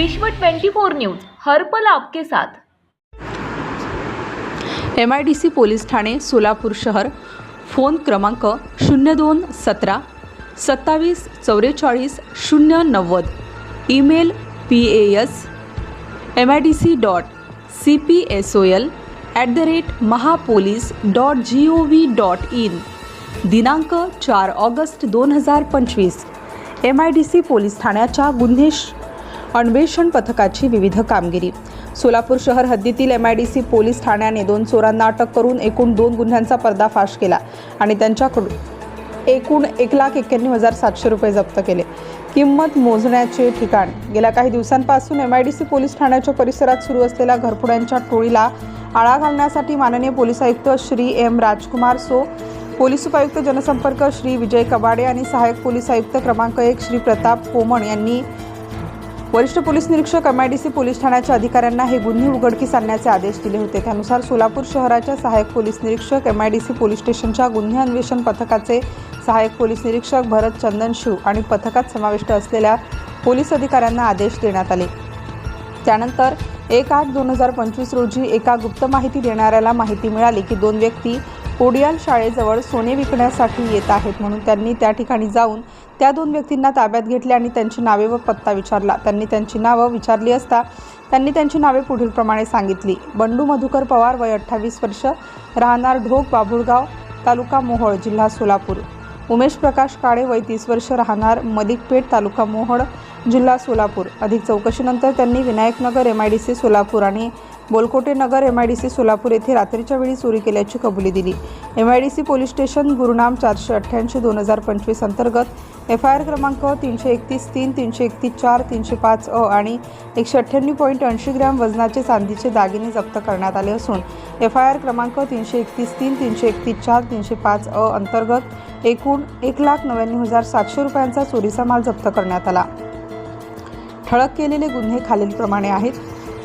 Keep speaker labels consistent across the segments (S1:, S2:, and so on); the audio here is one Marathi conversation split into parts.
S1: विश्व 24 न्यूज हर्पल आपके साथ.
S2: M I D C police Thane Solapur शहर. फोन क्रमांक शून्य दोन सतरा सत्तावीस चौवेचाळीस शून्य नव्वद. Email P A S M I D C dot C P S O L at the rate Mahapolice dot G O V dot in दिनांक चार ऑगस्ट दोन हजार पंचवीस. M I D C police ठाण्याच्या गुन्हे अन्वेषण पथकाची विविध कामगिरी. सोलापूर शहर हद्दीतील M I D C police ठाण्याने दोन चोरांना अटक करून एकूण दोन गुन्ह्यांचा पर्दाफाश केला आणि त्यांच्याकडून एकूण एक लाख एक्क्याण्णव हजार सातशे रुपये जप्त केले. किंमत मोजण्याचे ठिकाण. गेल्या काही दिवसांपासून M I D C police ठाण्याच्या परिसरात सुरू असलेल्या घरफोड्यांच्या टोळीला आळा घालण्यासाठी माननीय पोलीस आयुक्त श्री एम राजकुमार सो पोलीस उपायुक्त जनसंपर्क श्री विजय कबाडे आणि सहाय्यक पोलीस आयुक्त क्रमांक एक श्री प्रताप कोमण यांनी वरिष्ठ पोलीस निरीक्षक एमआयडीसी पोलीस ठाण्याच्या अधिकाऱ्यांना हे गुन्हे उघडकीस आणण्याचे आदेश दिले होते. त्यानुसार सोलापूर शहराच्या सहाय्यक पोलीस निरीक्षक एमआयडीसी पोलीस स्टेशनच्या गुन्हे अन्वेषण पथकाचे सहाय्यक पोलीस निरीक्षक भरत चंदनशिव आणि पथकात समाविष्ट असलेल्या पोलीस अधिकाऱ्यांना आदेश देण्यात आले. त्यानंतर एक आठ दोन हजार पंचवीस रोजी एका गुप्त माहिती देणाऱ्याला माहिती मिळाली की दोन व्यक्ती कोडियाल शाळेजवळ सोने विकण्यासाठी येत आहेत म्हणून त्यांनी त्या ठिकाणी जाऊन त्या दोन व्यक्तींना ताब्यात घेतले आणि त्यांची नावे व पत्ता विचारला. त्यांनी त्यांची नावं विचारली असता त्यांनी त्यांची नावे पुढीलप्रमाणे सांगितली. बंडू मधुकर पवार वय अठ्ठावीस वर्ष राहणार ढोक बाभुळगाव तालुका मोहोळ जिल्हा सोलापूर. उमेश प्रकाश काळे वय तीस वर्ष राहणार मलिकपेठ तालुका मोहोळ जिल्हा सोलापूर. अधिक चौकशीनंतर त्यांनी Vinayaknagar M I D C Solapur आणि Bolkote Nagar M I D C Solapur येथे रात्रीच्या वेळी चोरी केल्याची कबुली दिली. M I D C police station Gurnam चारशे अठ्ठ्याऐंशी दोन हजार पंचवीस अंतर्गत एफ आय आर क्रमांक तीनशे एकतीस तीन तीनशे एकतीस चार तीनशे पाच अ आणि एकशे अठ्ठ्याण्णव पॉईंट ऐंशी ग्रॅम वजनाचे चांदीचे दागिने जप्त करण्यात आले असून एफ आय आर क्रमांक तीनशे एकतीस तीन तीनशे एकतीस चार तीनशे पाच अ अंतर्गत एकूण एक लाख नव्याण्णव हजार सातशे रुपयांचा चोरीचा माल जप्त करण्यात आला. ठळक केलेले गुन्हे खालीलप्रमाणे आहेत.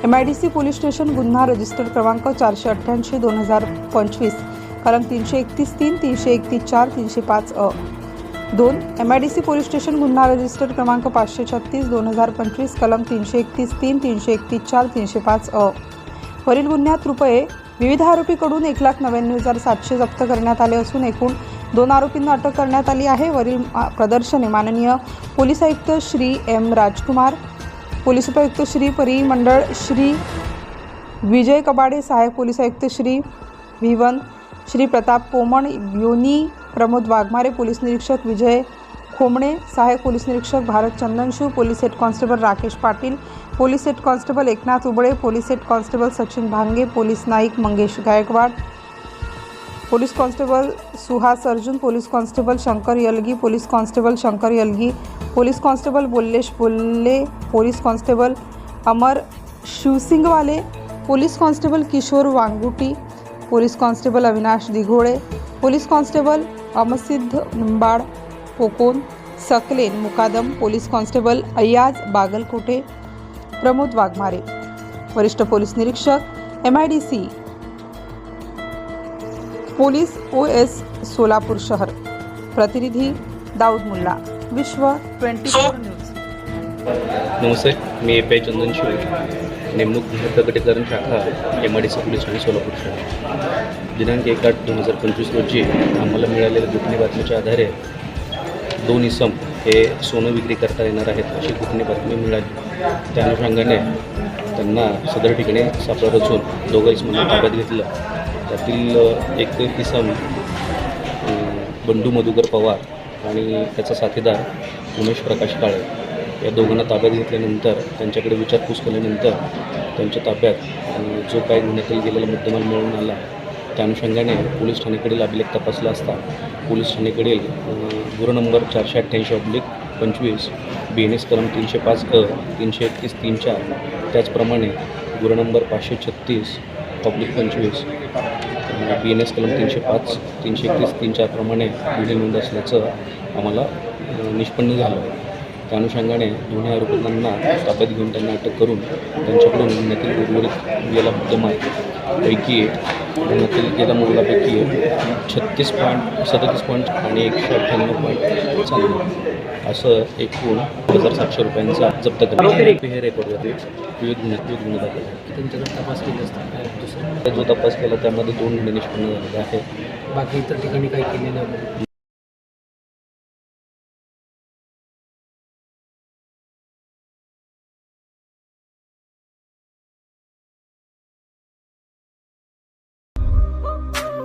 S2: M I D C police station गुन्हा रजिस्टर क्रमांक चारशे अठ्ठ्याऐंशी दोन हजार पंचवीस कलम तीनशे एकतीस तीन तीनशे एकतीस चार तीनशे पाच अ. दोन M I D C police station गुन्हा रजिस्टर क्रमांक पाचशे छत्तीस दोन हजार पंचवीस कलम तीनशे एकतीस तीन तीनशे एकतीस चार तीनशे पाच अ. वरील गुन्ह्यात रुपये विविध आरोपीकडून एक लाख नव्याण्णव हजार सातशे जप्त करण्यात आले असून एकूण दोन आरोपींना अटक करण्यात आली आहे. वरील प्रदर्शने माननीय पोलीस आयुक्त श्री एम राजकुमार पोलीस उपायुक्त श्री परिमंडळ श्री विजय कबाडे सहाय्यक पोलीस आयुक्त श्री विवन श्री प्रताप कोमण योनी प्रमोद वाघमारे पोलीस निरीक्षक विजय खोमणे सहाय्यक पोलीस निरीक्षक Bharat Chandanshiv police head constable Rakesh Patil police head constable Eknath Ubale police head constable Sachin Bhange police Naik Mangesh Gaikwad police constable Suhas Arjun police constable Shankar Yalgi police constable Shankar Yalgi police constable Bollesh Bolle police constable Amar Shivsingwale police constable Kishor Vanguti police constable Avinash Dighole police constable Amsiddha Nimbad पोकोन Saklen Mukadam police constable Ayyaz Bagalkote Pramod Waghmare वरिष्ठ पोलीस निरीक्षक M I D C police O S Solapur शहर. प्रतिनिधी Daud Mulla. Vishwa twenty four news.
S3: Namaste me A P I Chandan Shiv. नेमणूक प्रकटीकरण शाखा M I D C police Thane Solapur शहर. दिनांक एक आठ दोन हजार पंचवीस रोजी आम्हाला मिळालेल्या गुप्तनी बातमीच्या आधारे दोन इसम हे सोनं विक्री करता येणार आहेत अशी गुप्तनी बातमी मिळाली. त्या अनुषंगाने त्यांना सदर ठिकाणी सापळा रचून दोघं इसमांना ताब्यात घेतलं. त्यातील एक इसम बंडू मधुकर पवार आणि त्याचा साथीदार उमेश प्रकाश काळे या दोघांना ताब्यात घेतल्यानंतर त्यांच्याकडे विचारपूस केल्यानंतर त्यांच्या ताब्यात जो काही गुन्ह्यातील गेलेला मुद्देमाल मिळून आला त्या अनुषंगाने पोलीस ठाणेकडील अभिलेख तपासला असता पोलीस ठाणेकडील गुरु नंबर चारशे अठ्ठ्याऐंशी अभिलेख पंचवीस बी एन एस कलम तीनशे पाच अ तीनशे एकतीस तीन चार त्याचप्रमाणे गुरु नंबर पाचशे छत्तीस पब्लिक पंचवीस बी एन एस कलम तीनशे पाच तीनशे एकतीस तीन चारप्रमाणे गुन्हे नोंद असल्याचं आम्हाला निष्पन्न झालं. त्या अनुषंगाने दोन्ही आरोपींना ताब्यात घेऊन त्यांना अटक करून त्यांच्याकडून गुन्ह्यातील उर्वरित गेला आहे पैकी गुन्ह्यातील गेल्या मुलापैकी छत्तीस पॉईंट सदतीस पॉईंट आणि एकशे अठ्ठ्याण्णव पॉईंट चालू. असं एकूण हजार सातशे रुपयांचा जप्त करण्यात हे रेकॉर्डवरती विविध गुन्हे विविध गुन्हे दाखल.
S4: त्यांच्याकडे तपास केली असता दुसरं?
S3: जो तपास केला त्यामध्ये दोन गुन्हे निष्पन्न झालेले आहे
S4: बाकी इतर ठिकाणी काही केलेलं